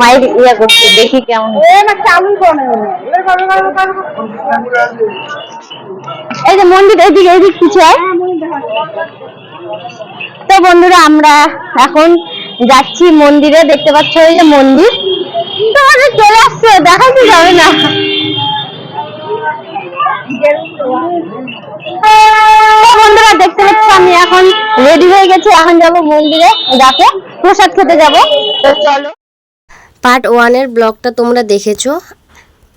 মায়ের ইয়া করছে দেখি কেমন এই যে মন্দির কিছু তো বন্ধুরা আমরা এখন যাচ্ছি মন্দিরে দেখতে পাচ্ছ এই যে মন্দির। তোমাদের চলে আসছে দেখাতে যাবে না। বন্ধুরা দেখতে পাচ্ছ আমি এখন রেডি হয়ে গেছি এখন যাব মন্দিরে যাকে প্রসাদ খেতে যাব। তো চলো। পার্ট ওয়ানের ব্লগটা তোমরা দেখেছ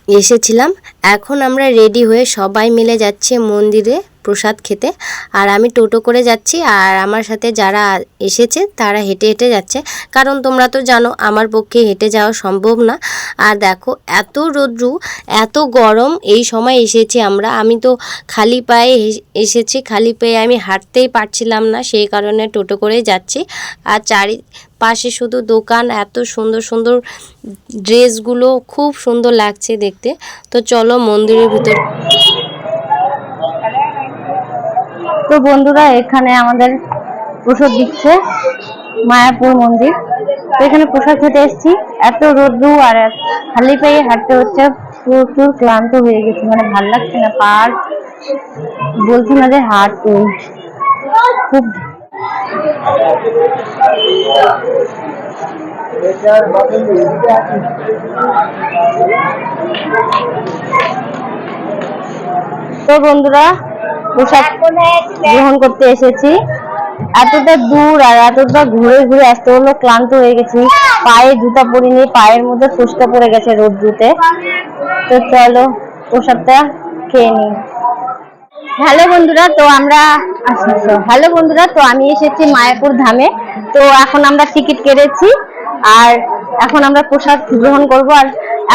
এসেছিলাম। এখন আমরা রেডি হয়ে সবাই মিলে যাচ্ছি মন্দিরে। প্রসাদ খেতে। আর আমি টোটো করে যাচ্ছি আর আমার সাথে যারা এসেছে তারা হেঁটে হেঁটে যাচ্ছে। কারণ তোমরা তো জানো আমার পক্ষে হেঁটে যাওয়া সম্ভব না। আর দেখো এত রোদ্রু, এত গরম, এই সময় এসেছি আমরা। আমি তো খালি পায়ে এস- এসেছি, খালি পায়ে আমি হাঁটতেই পারছিলাম না, সেই কারণে টোটো করে যাচ্ছি। আর চারি পাশে শুধু দোকান, এত সুন্দর সুন্দর ড্রেসগুলো খুব সুন্দর লাগছে দেখতে। তো চলো মন্দিরের ভিতর তো বন্ধুরা, এখানে আমাদের প্রসাদ দিচ্ছে মায়াপুর মন্দির। তো এখানে প্রসাদ খেতে এসেছি। এত রোদ্রু আর খালি পায়ে হাঁটতে হচ্ছে। প্রচুর ক্লান্ত হয়ে গেছে। মানে ভালো লাগছে না, পার বলছি না যে হাট খুব তো বন্ধুরা প্রসাদ গ্রহণ করতে এসেছি। এতটা দূর আর এতটা ঘুরে ঘুরে আসতে হলো ক্লান্ত হয়ে গেছি। পায়ে জুতা পরিনি পায়ের মধ্যে ফুসকা পড়ে গেছে রোদ জুতে তো চলো প্রসাদটা খেয়ে নিই। হ্যালো বন্ধুরা তো আমরা হ্যালো বন্ধুরা তো আমি এসেছি মায়াপুর ধামে। তো এখন আমরা টিকিট কেটেছি আর এখন আমরা প্রসাদ গ্রহণ করব। আর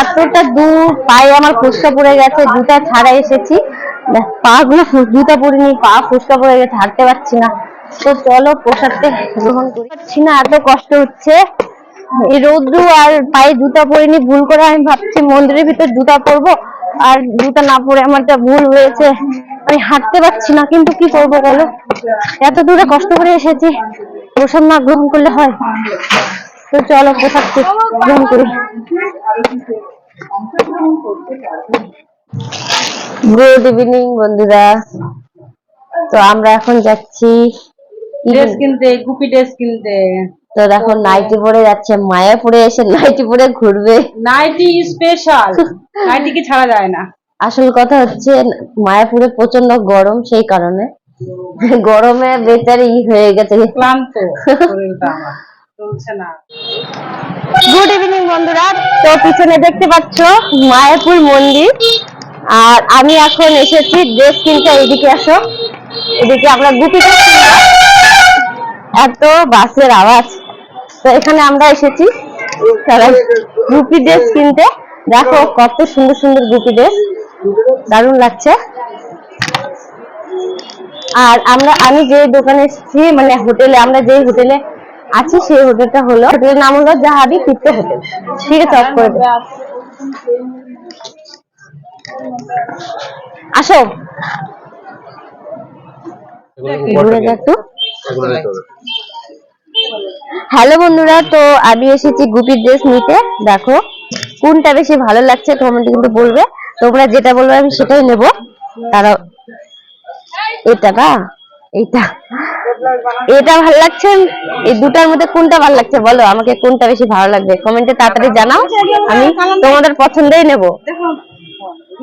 এতটা দূর পায়ে আমার ফুসকা পড়ে গেছে জুতা ছাড়া এসেছি। দেখ, পা গুলো জুতা পরিনি পা ফুসকা পড়ে গেছে হাঁটতে পারছি না। তো চলো প্রসাদটা গ্রহণ করি। না এত কষ্ট হচ্ছে। এই রোদ্রু আর পায়ে জুতা পরিনি ভুল করে আমি ভাবছি মন্দিরের ভিতর জুতা পরবো। আর জুতা না পরে আমার যা ভুল হয়েছে আমি হাঁটতে পারছি না কিন্তু কি করব বলো? এত দূরে কষ্ট করে এসেছি প্রসাদ না গ্রহণ করলে হয়। তো চলো প্রসাদ গ্রহণ করি। গুড ইভিনিং বন্ধুরা। তো আমরা এখন যাচ্ছি ড্রেস কিনতে গুপি ড্রেস কিনতে। তো দেখো নাইটি পরে যাচ্ছে মায়াপুরে এসে নাইটি পরে ঘুরবে। নাইটি স্পেশাল নাইটি কি ছাড়া যায় না। আসল কথা হচ্ছে মায়াপুরে প্রচণ্ড গরম সেই কারণে। গরমে বেচারি ই হয়ে গেছে। ক্লান্ত গুড ইভিনিং বন্ধুরা। তো পিছনে দেখতে পাচ্ছ মায়াপুর মন্দির। আর আমি এখন এসেছি ড্রেস কিনতে এইদিকে আসো। এদিকে আমরা গুপি এত বাসের আওয়াজ। তো এখানে আমরা এসেছি গুপি ড্রেস কিনতে। দেখো কত সুন্দর সুন্দর গুপি ড্রেস। দারুণ লাগছে। আর আমরা, আমি যে দোকানে এসেছি মানে হোটেলে, আমরা যে হোটেলে আছি, সেই হোটেলটা হলো, হোটেলের নাম হলো জাহাবি পিত্তে হোটেল। ঠিক আছে। আসো। ঘুরে একটু হ্যালো বন্ধুরা তো আমি এসেছি গুপি ড্রেস নিতে। দেখো কোনটা বেশি ভালো লাগছে কমেন্টে কিন্তু বলবে। তোমরা যেটা বলবে আমি সেটাই নেব। তারা এটা না এইটা। এটা ভালো লাগছে? এই দুটার মধ্যে কোনটা ভালো লাগছে বলো? আমাকে কোনটা বেশি ভালো লাগবে? কমেন্টে তাড়াতাড়ি জানাও। আমি তোমাদের পছন্দই নেব।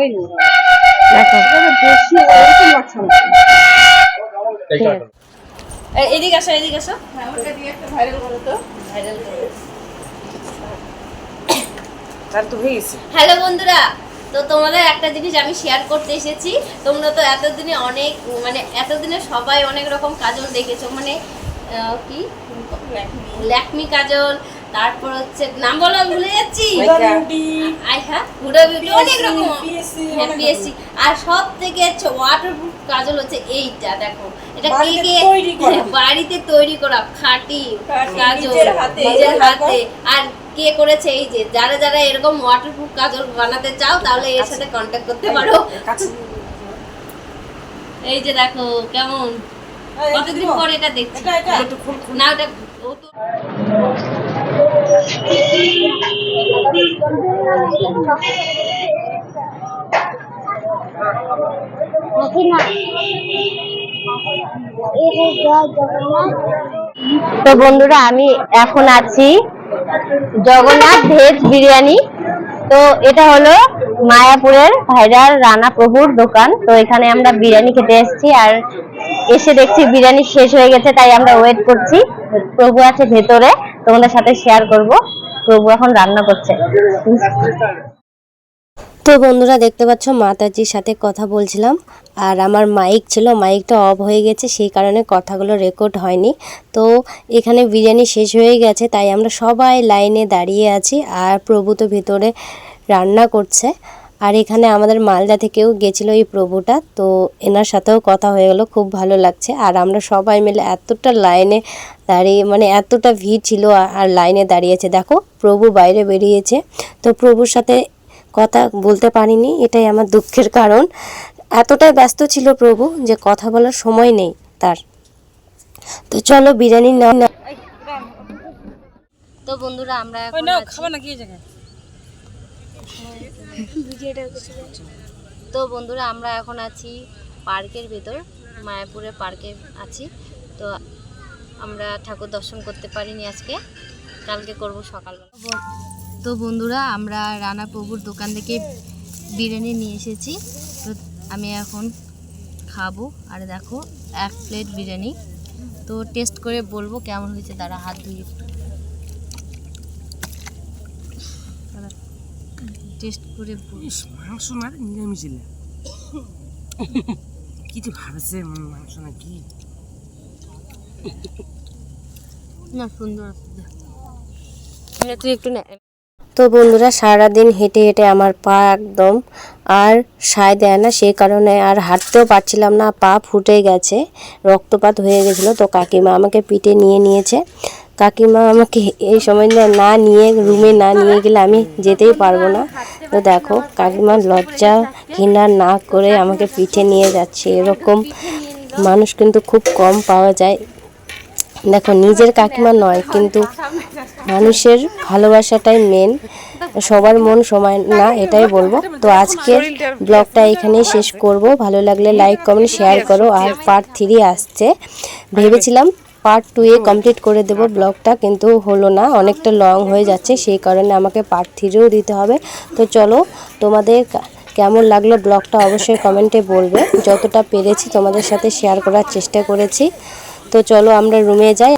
দেখো এই দেখো বেশি এরকম লাগছে না। ঠিক আছে। এই- এদিকে আসো এদিকে আসো। হ্যাঁ ওটা দিয়ে একটা ভাইরাল করো তো। ভাইরাল করো তার তো হয়ে গেছে। হ্যালো বন্ধুরা তো তোমাদের একটা জিনিস আমি শেয়ার করতে এসেছি। তোমরা তো এতদিনে অনেক মানে এতদিনে সবাই অনেক রকম কাজল দেখেছ। মানে আহ, কি? ল্যাকমি কাজল তারপর হচ্ছে নাম বলো আমি ভুলে যাচ্ছি? আই হ্যাঁ হুডা বিউটি অনেক রকম। হ্যাঁ পিএসসি আর সব থেকে হচ্ছে ওয়াটারপ্রুফ কাজল হচ্ছে এইটা দেখো। এটা কে কে হ্যাঁ, বাড়িতে তৈরি করা খাঁটি কাজল নিজের হাতে আর কে করেছে এই যে যারা যারা এরকম ওয়াটারপ্রুফ কাজল বানাতে চাও তাহলে এর সাথে কন্ট্যাক্ট করতে পারো। এই যে দেখো কেমন? কতদিন পর এটা দেখছি? না ওটা ও তো তো বন্ধুরা আমি এখন আছি জগন্নাথ ভেজ বিরিয়ানি। তো এটা হলো মায়াপুরের ভাইরাল রানা প্রভুর দোকান। তো এখানে আমরা বিরিয়ানি খেতে এসেছি আর এসে দেখছি বিরিয়ানি শেষ হয়ে গেছে, তাই আমরা ওয়েট করছি। প্রভু আছে ভেতরে, তোমাদের সাথে শেয়ার করব। প্রভু এখন রান্না করছে। তো বন্ধুরা দেখতে পাচ্ছ, মাতাজির সাথে কথা বলছিলাম। আর আমার মাইক ছিল মাইকটা অফ হয়ে গেছে, সেই কারণে কথাগুলো রেকর্ড হয়নি। তো এখানে বিরিয়ানি শেষ হয়ে গেছে, তাই আমরা সবাই লাইনে দাঁড়িয়ে আছি আর প্রভু তো ভেতরে রান্না করছে। আর এখানে আমাদের মালদা থেকেও গেছিল এই প্রভুটা, তো এনার সাথেও কথা হয়ে গেলো, খুব ভালো লাগছে। আর আমরা সবাই মিলে এতটা লাইনে দাঁড়িয়ে মানে এতটা ভিড় ছিল, আর- লাইনে দাঁড়িয়েছে দেখো, প্রভু বাইরে বেরিয়েছে। তো প্রভুর সাথে কথা বলতে পারিনি এটাই আমার দুঃখের কারণ। এতটাই ব্যস্ত ছিল প্রভু যে কথা বলার সময় নেই তার। তো চলো বিরিয়ানি না তো বন্ধুরা আমরা এখন জায়গায়? তো বন্ধুরা আমরা এখন আছি পার্কের ভেতর মায়াপুরের পার্কে আছি। তো আমরা ঠাকুর দর্শন করতে পারিনি আজকে। কালকে করব সকালবেলা। তো বন্ধুরা আমরা রানা প্রভুর দোকান থেকে বিরিয়ানি নিয়ে এসেছি। তো আমি এখন খাব। আর দেখো এক প্লেট বিরিয়ানি। তো টেস্ট করে বলব কেমন হয়েছে। তারা হাত ধুয়ে টেস্ট করে মাংস না রে, নিরামিষিলে কি যে ভাবছে মাংস না কি না সুন্দর তুই একটু তো বন্ধুরা, সারাদিন হেঁটে হেঁটে আমার পা একদম আর সায় দেয় না, সেই কারণে আর হাঁটতেও পারছিলাম না, পা ফুটে গেছে, রক্তপাত হয়ে গেছিল। তো কাকিমা আমাকে পিঠে নিয়ে নিয়েছে। কাকিমা আমাকে এই সময় না না নিয়ে, রুমে না নিয়ে গেলে আমি যেতেই পারব না। তো দেখো কাকিমা লজ্জা ঘৃণা না করে আমাকে পিঠে নিয়ে যাচ্ছে। এরকম মানুষ কিন্তু খুব কম পাওয়া যায়। দেখো, নিজের কাকিমা নয়, কিন্তু মানুষের ভালোবাসাটাই মেন সবার মন সমান না, এটাই বলব। তো আজকের ব্লগটা এখানেই শেষ করব। ভালো লাগলে লাইক কমেন্ট শেয়ার করো। আর পার্ট থ্রি আসছে। ভেবেছিলাম পার্ট টু এ কমপ্লিট করে দেব ব্লগটা, কিন্তু হলো না। অনেকটা লং হয়ে যাচ্ছে, সেই কারণে আমাকে পার্ট থ্রিও দিতে হবে। তো চলো, তোমাদের কেমন লাগল ব্লগটা অবশ্যই কমেন্টে বলবে। যতটা পেরেছি তোমাদের সাথে শেয়ার করার চেষ্টা করেছি। তো চলো আমরা রুমে যাই।